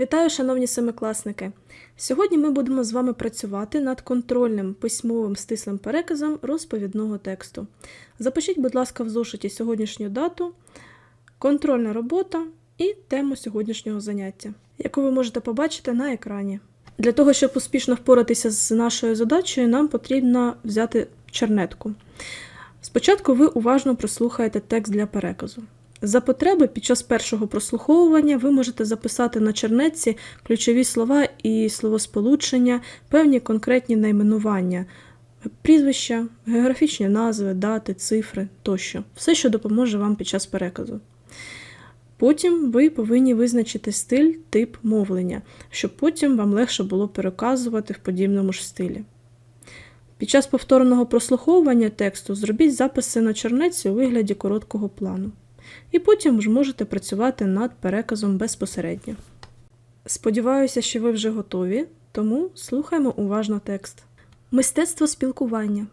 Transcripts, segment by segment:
Вітаю, шановні семикласники! Сьогодні ми будемо з вами працювати над контрольним письмовим стислим переказом розповідного тексту. Запишіть, будь ласка, в зошиті сьогоднішню дату, контрольна робота і тему сьогоднішнього заняття, яку ви можете побачити на екрані. Для того, щоб успішно впоратися з нашою задачею, нам потрібно взяти чернетку. Спочатку ви уважно прослухаєте текст для переказу. За потреби під час першого прослуховування ви можете записати на чернетці ключові слова і словосполучення, певні конкретні найменування, прізвища, географічні назви, дати, цифри тощо. Все, що допоможе вам під час переказу. Потім ви повинні визначити стиль, тип мовлення, щоб потім вам легше було переказувати в подібному ж стилі. Під час повторного прослуховування тексту зробіть записи на чернеці у вигляді короткого плану. І потім ж можете працювати над переказом безпосередньо. Сподіваюся, що ви вже готові, тому слухаємо уважно текст. Мистецтво спілкування.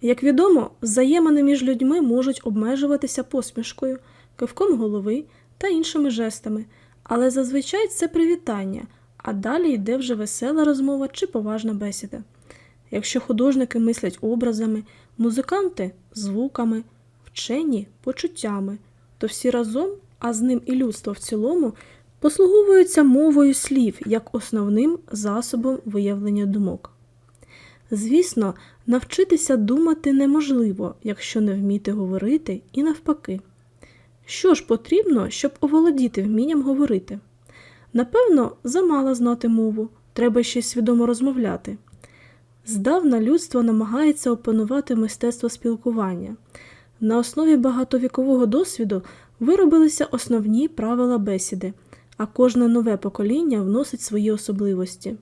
Як відомо, взаємини між людьми можуть обмежуватися посмішкою, кивком голови та іншими жестами, але зазвичай це привітання, а далі йде вже весела розмова чи поважна бесіда. Якщо художники мислять образами, музиканти звуками, вчені почуттями, то всі разом, а з ним і людство в цілому, послуговуються мовою слів як основним засобом виявлення думок. Звісно, навчитися думати неможливо, якщо не вміти говорити і навпаки. Що ж потрібно, щоб оволодіти вмінням говорити? Напевно, замало знати мову, треба ще свідомо розмовляти. Здавна людство намагається опанувати мистецтво спілкування. На основі багатовікового досвіду виробилися основні правила бесіди, а кожне нове покоління вносить свої особливості.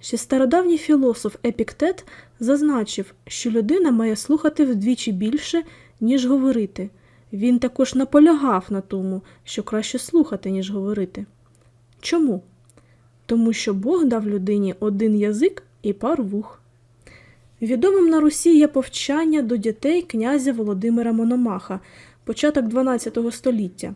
Ще стародавній філософ Епіктет зазначив, що людина має слухати вдвічі більше, ніж говорити. Він також наполягав на тому, що краще слухати, ніж говорити. Чому? Тому що Бог дав людині один язик і пар вух. Відомим на Русі є повчання до дітей князя Володимира Мономаха, початок 12 століття,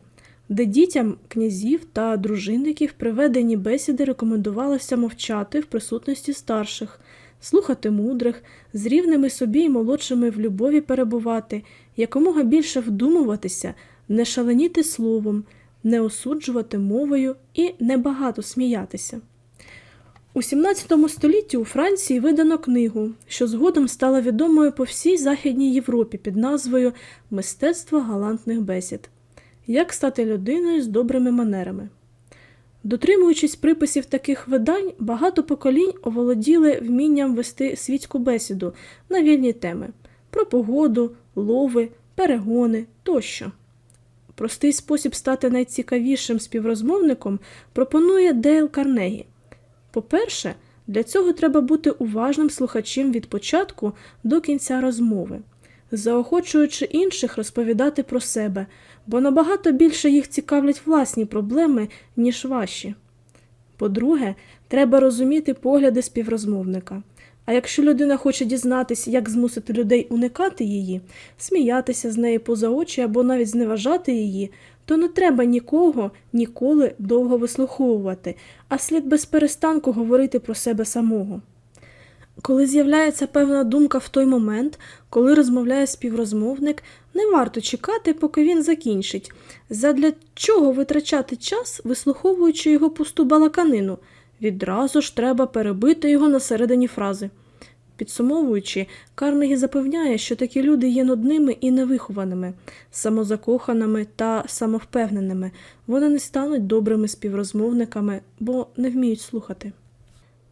де дітям князів та дружинників при веденні бесіди рекомендувалося мовчати в присутності старших, слухати мудрих, з рівними собі й молодшими в любові перебувати, якомога більше вдумуватися, не шаленіти словом, не осуджувати мовою і небагато сміятися. У 17 столітті у Франції видано книгу, що згодом стала відомою по всій Західній Європі під назвою Мистецтво галантних бесід. Як стати людиною з добрими манерами. Дотримуючись приписів таких видань, багато поколінь оволоділи вмінням вести світську бесіду на вільні теми про погоду, лови, перегони тощо. Простий спосіб стати найцікавішим співрозмовником пропонує Дейл Карнегі. По-перше, для цього треба бути уважним слухачем від початку до кінця розмови, заохочуючи інших розповідати про себе, бо набагато більше їх цікавлять власні проблеми, ніж ваші. По-друге, треба розуміти погляди співрозмовника. А якщо людина хоче дізнатися, як змусити людей уникати її, сміятися з неї поза очі або навіть зневажати її, то не треба нікого ніколи довго вислуховувати, а слід без перестанку говорити про себе самого. Коли з'являється певна думка в той момент, коли розмовляє співрозмовник, не варто чекати, поки він закінчить. Задля чого витрачати час, вислуховуючи його пусту балаканину? Відразу ж треба перебити його на середині фрази. Підсумовуючи, Карнегі запевняє, що такі люди є нудними і невихованими, самозакоханими та самовпевненими. Вони не стануть добрими співрозмовниками, бо не вміють слухати.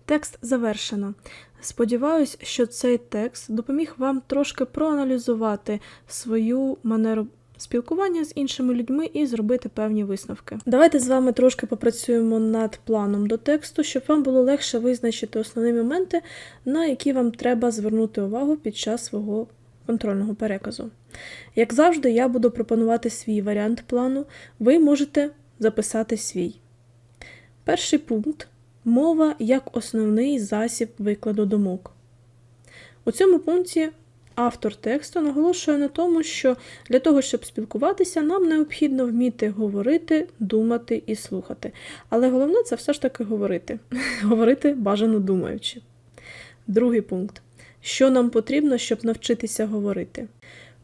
Текст завершено. Сподіваюсь, що цей текст допоміг вам трошки проаналізувати свою манеру спілкування з іншими людьми і зробити певні висновки. Давайте з вами трошки попрацюємо над планом до тексту, щоб вам було легше визначити основні моменти, на які вам треба звернути увагу під час свого контрольного переказу. Як завжди, я буду пропонувати свій варіант плану, ви можете записати свій. Перший пункт мова як основний засіб викладу думок. У цьому пункті Автор тексту наголошує на тому, що для того, щоб спілкуватися, нам необхідно вміти говорити, думати і слухати. Але головне це все ж таки говорити. говорити бажано думаючи. Другий пункт. Що нам потрібно, щоб навчитися говорити?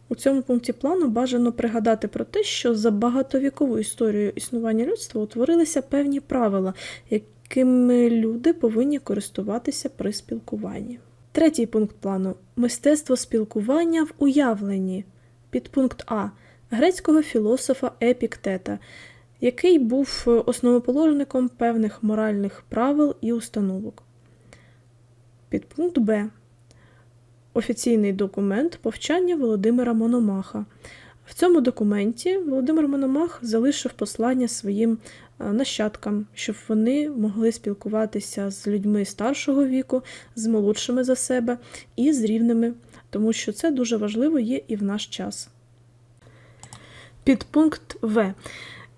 У цьому пункті плану бажано пригадати про те, що за багатовікову історію існування людства утворилися певні правила, якими люди повинні користуватися при спілкуванні. Третій пункт плану мистецтво спілкування в уявленні. Підпункт А грецького філософа Епіктета, який був основоположником певних моральних правил і установок. Підпункт Б. Офіційний документ повчання Володимира Мономаха. В цьому документі Володимир Мономах залишив послання своїм е, нащадкам, щоб вони могли спілкуватися з людьми старшого віку, з молодшими за себе і з рівними, тому що це дуже важливо є і в наш час. Підпункт В.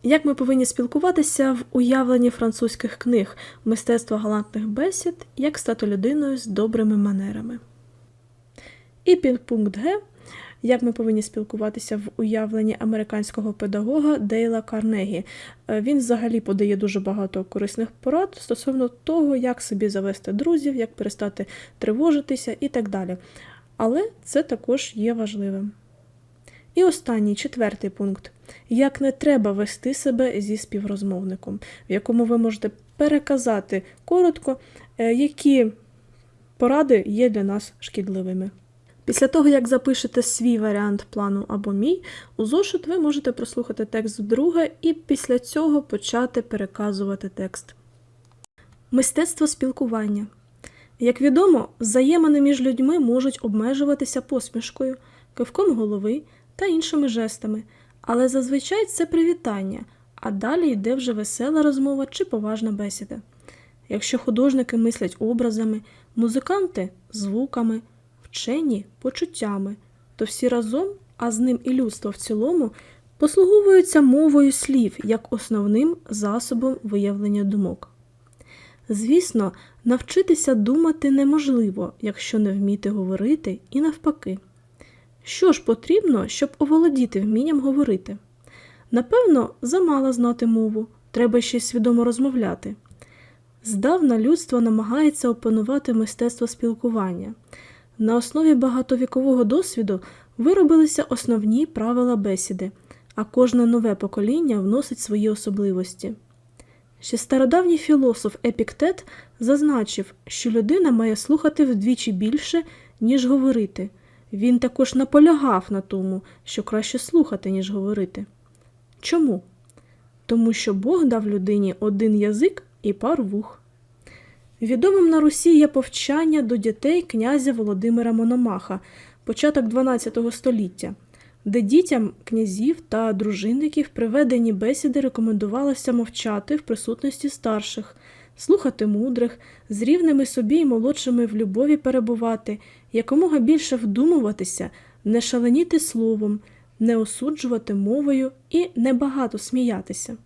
Як ми повинні спілкуватися в уявленні французьких книг Мистецтво галантних бесід, як стати людиною з добрими манерами. І підпункт Г. Як ми повинні спілкуватися в уявленні американського педагога Дейла Карнегі. Е, Він взагалі подає дуже багато корисних порад стосовно того, як собі завести друзів, як перестати тривожитися і так далі. Але це також є важливим. І останній четвертий пункт: як не треба вести себе зі співрозмовником, в якому ви можете переказати коротко, е, які поради є для нас шкідливими. Після того, як запишете свій варіант плану або мій, у зошит ви можете прослухати текст вдруге і після цього почати переказувати текст. Мистецтво спілкування. Як відомо, взаємини між людьми можуть обмежуватися посмішкою, кивком голови та іншими жестами, але зазвичай це привітання, а далі йде вже весела розмова чи поважна бесіда. Якщо художники мислять образами, музиканти звуками, вчені почуттями, то всі разом, а з ним і людство в цілому, послуговуються мовою слів як основним засобом виявлення думок. Звісно, навчитися думати неможливо, якщо не вміти говорити і навпаки. Що ж потрібно, щоб оволодіти вмінням говорити? Напевно, замало знати мову, треба ще свідомо розмовляти. Здавна людство намагається опанувати мистецтво спілкування. На основі багатовікового досвіду виробилися основні правила бесіди, а кожне нове покоління вносить свої особливості. Ще стародавній філософ Епіктет зазначив, що людина має слухати вдвічі більше, ніж говорити. Він також наполягав на тому, що краще слухати, ніж говорити. Чому? Тому що Бог дав людині один язик і пар вух. Відомим на Русі є повчання до дітей князя Володимира Мономаха, початок 12 століття, де дітям князів та дружинників при веденні бесіди рекомендувалося мовчати в присутності старших, слухати мудрих, з рівними собі й молодшими в любові перебувати, якомога більше вдумуватися, не шаленіти словом, не осуджувати мовою і небагато сміятися.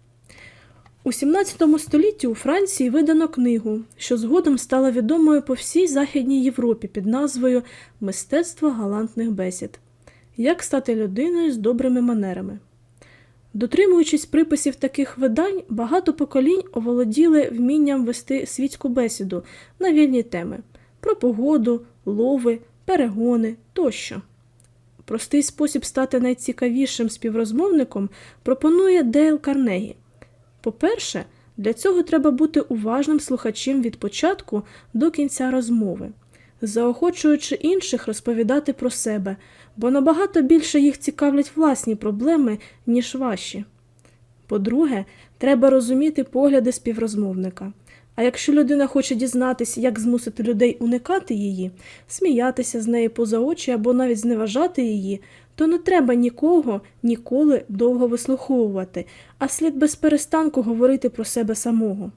У 17 столітті у Франції видано книгу, що згодом стала відомою по всій Західній Європі під назвою Мистецтво галантних бесід. Як стати людиною з добрими манерами. Дотримуючись приписів таких видань, багато поколінь оволоділи вмінням вести світську бесіду на вільні теми про погоду, лови, перегони тощо. Простий спосіб стати найцікавішим співрозмовником пропонує Дейл Карнегі. По-перше, для цього треба бути уважним слухачем від початку до кінця розмови, заохочуючи інших розповідати про себе, бо набагато більше їх цікавлять власні проблеми, ніж ваші. По-друге, треба розуміти погляди співрозмовника. А якщо людина хоче дізнатися, як змусити людей уникати її, сміятися з неї поза очі або навіть зневажати її, то не треба нікого ніколи довго вислуховувати, а слід без перестанку говорити про себе самого.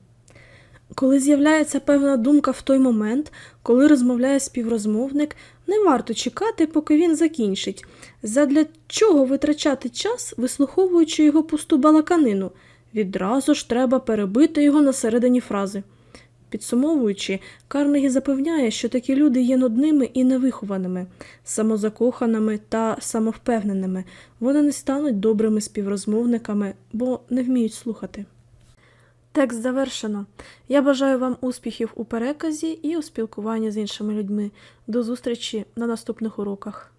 Коли з'являється певна думка в той момент, коли розмовляє співрозмовник, не варто чекати, поки він закінчить. Задля чого витрачати час, вислуховуючи його пусту балаканину? Відразу ж треба перебити його на середині фрази. Підсумовуючи, Карнегі запевняє, що такі люди є нудними і невихованими, самозакоханими та самовпевненими. Вони не стануть добрими співрозмовниками, бо не вміють слухати. Текст завершено. Я бажаю вам успіхів у переказі і у спілкуванні з іншими людьми. До зустрічі на наступних уроках.